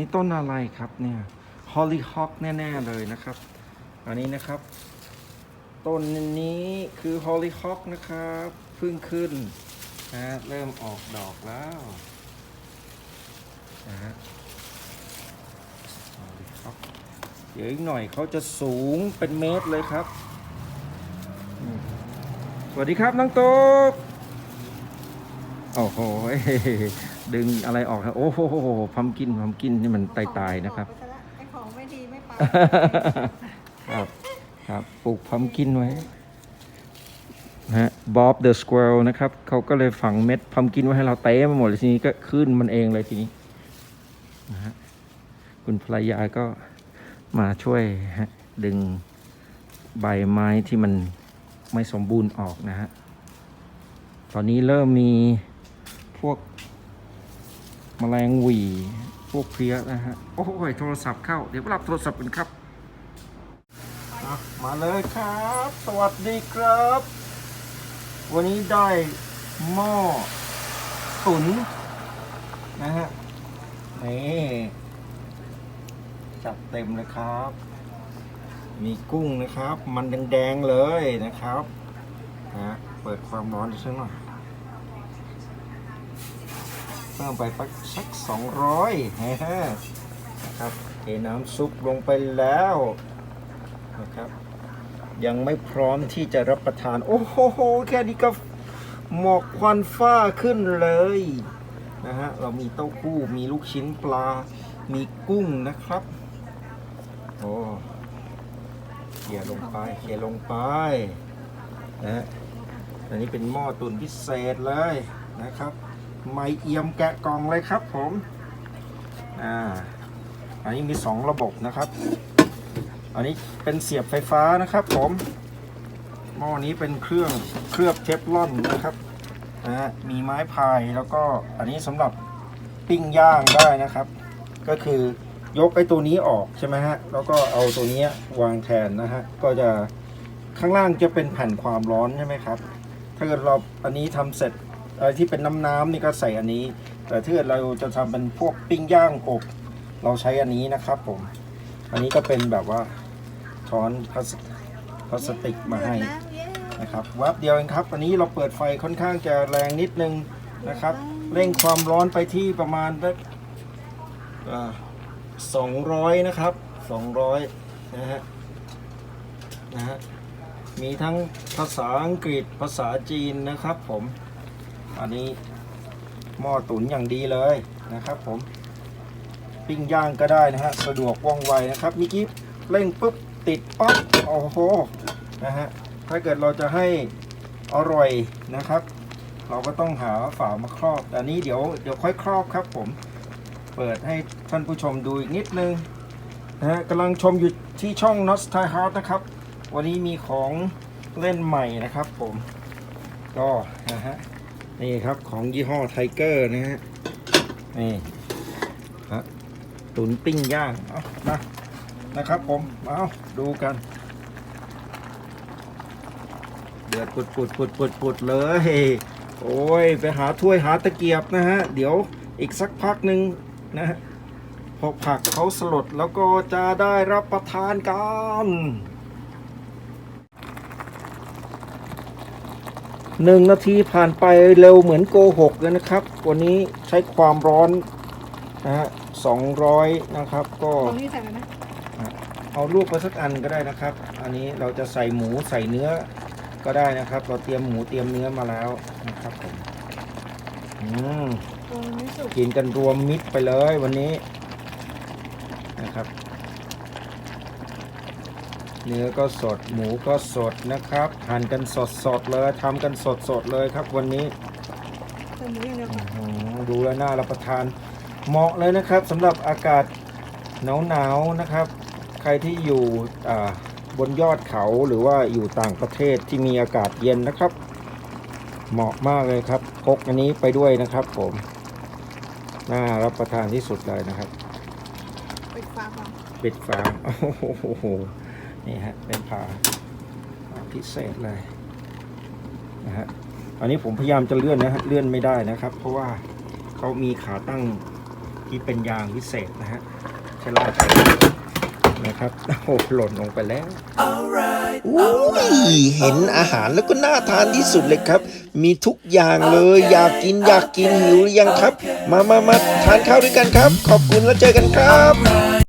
นี่ต้นอะไรครับเนี่ยฮอลลี่ฮอ k แน่ ๆ เลยนะครับ อันนี้นะครับ ต้นนี้คือฮอลลี่ฮอ k นะครับเพิ่งขึ้นนะฮะเริ่มออกดอกแล้วนะฮะ Hollyhock เดี๋ยวอีกหน่อยเขาจะสูงเป็นเมตรเลยครับ สวัสดีครับน้องตุ๊กโอ้โห ดึงอะไรออกครับ โอ้โหพัมกินพัมกินนี่มันตายๆนะครับไอ้ของไม่ดีไม่ไปครับครับปลูกพัมกินไว้นะฮะบ๊อบเดอะสคว r นะครับเขาก็เลยฝังเม็ดพัมกินไว้ให้เราเต้มาหมดเลยทีนี้ก็ขึ้นมันเองเลยทีนี้นะฮะคุณภรรยาก็มาช่วยฮะดึงใบไม้ที่มันไม่สมบูรณ์ออกนะฮะ ตอนนี้เริ่มมีพวก แมลงหวีพวกเพลี้ยนะฮะ โอ้ยโทรศัพท์เข้า เดี๋ยวรับโทรศัพท์กันครับ มาเลยครับ สวัสดีครับ วันนี้ได้หม้อตุ๋นนะฮะ นี่จัดเต็มเลยครับ มีกุ้งนะครับ มันแดงๆเลยนะครับนะเปิดความร้อนสักหน่อย พิ่มไปสักสองร้อยนะครับเทน้ำซุปลงไปแล้วนะครับ ยังไม่พร้อมที่จะรับประทาน โอ้โห แค่นี้ก็หมอกควันฟ้าขึ้นเลยนะฮะเรามีเต้าหู้มีลูกชิ้นปลา มีกุ้งนะครับโอ้เขี่ยลงไปเขี่ยลงไปนะฮะอันนี้เป็นหม้อตุนพิเศษเลยนะครับ ไม่เอี่ยมแกะกล่องเลยครับผมอ่าอันนี้มีสองระบบนะครับ อันนี้เป็นเสียบไฟฟ้านะครับ ผมหม้อนี้เป็นเครื่องเคลือบเทฟลอนนะครับนะมีไม้พายแล้วก็อันนี้สำหรับปิ้งย่างได้นะครับ ก็คือยกไอ้ตัวนี้ออกใช่ไหมฮะแล้วก็เอาตัวนี้วางแทนนะฮะก็จะข้างล่างจะเป็นแผ่นความร้อนใช่ไหมครับ ถ้าเกิดเราอันนี้ทำเสร็จ อะไรที่เป็นน้ำน้ำๆนี่ก็ใส่อันนี้ แต่ถ้าเกิดเราจะทำเป็นพวกปิ้งย่างอบเราใช้อันนี้นะครับผม อันนี้ก็เป็นแบบว่าช้อนพลาสพลาสติกมาให้นะครับวับเดียวเองครับ อันนี้เราเปิดไฟค่อนข้างจะแรงนิดนึงนะครับ เร่งความร้อนไปที่ประมาณสักสองร้อยนะครับสองร้อยนะฮะนะฮะมีทั้งภาษาอังกฤษภาษาจีนนะครับผม อันนี้หม้อตุ๋นอย่างดีเลยนะครับ ผม ปิ้งย่างก็ได้นะฮะสะดวกว่องไวนะครับมิกี้เร่งปุ๊บติดปั๊บโอ้โหนะฮะถ้าเกิดเราจะให้อร่อยนะครับ เราก็ต้องหาฝามาครอบแต่อันนี้เดี๋ยวเดี๋ยวค่อยครอบครับ ผมเปิดให้ท่านผู้ชมดูอีกนิดนึงนะฮะกำลังชมอยู่ที่ช่อง n o t Thai House นะครับ วันนี้มีของเล่นใหม่นะครับผมก็นะฮะ นี่ครับของยี่ห้อไทเกอร์นะฮะนี่ฮะตุ๋นปิ้งย่างเอามานะครับผมเอาดูกัน เดือดปุดปุดปุดปุดปุดเลย โอ้ย ไปหาถ้วยหาตะเกียบนะฮะ เดี๋ยวอีกสักพักหนึ่งนะฮะพอผักเขาสลดแล้วก็จะได้รับประทานกัน หนึ่งนาทีผ่านไปเร็วเหมือนโกหกเลยนะครับ วันนี้ใช้ความร้อนนะฮะสองร้อยนะครับ ก็ของนี่ใส่ไหมนะเอาลูกไปสักอันก็ได้นะครับ อันนี้เราจะใส่หมูใส่เนื้อก็ได้นะครับ เราเตรียมหมูเตรียมเนื้อมาแล้วนะครับผมอืมตัวมันไม่สุกกินกันรวมมิตรไปเลยวันนี้นะครับ เนื้อก็สดหมูก็สดนะครับหั่นกันสดสดๆเลยทำกันสดสดๆเลยครับวันนี้ตัวหมูอย่างเดียวอื้อหือดูแล้วน่ารับประทานเหมาะเลยนะครับสำหรับอากาศหนาวๆนะครับ ใครที่อยู่อ่าบนยอดเขาหรือว่าอยู่ต่างประเทศที่มีอากาศเย็นนะครับ เหมาะมากเลยครับพกอันนี้ไปด้วยนะครับ ผมน่ารับประทานที่สุดเลยนะครับ ปิดฝาก่อนปิดฝาโอ้โห นี่ฮะเป็นผาพิเศษเลยนะฮะอันนี้ผมพยายามจะเลื่อนนะฮะเลื่อนไม่ได้นะครับ เพราะว่าเขามีขาตั้งที่เป็นยางวิเศษนะฮะชะลาใจนะครับโอ้โหหล่นลงไปแล้วอุ้ยเห็นอาหารแล้วก็น่าทานที่สุดเลยครับ มีทุกอย่างเลย อยากกินอยากกินหิวหรือยังครับ มามามาทานข้าวด้วยกันครับ ขอบคุณแล้วเจอกันครับ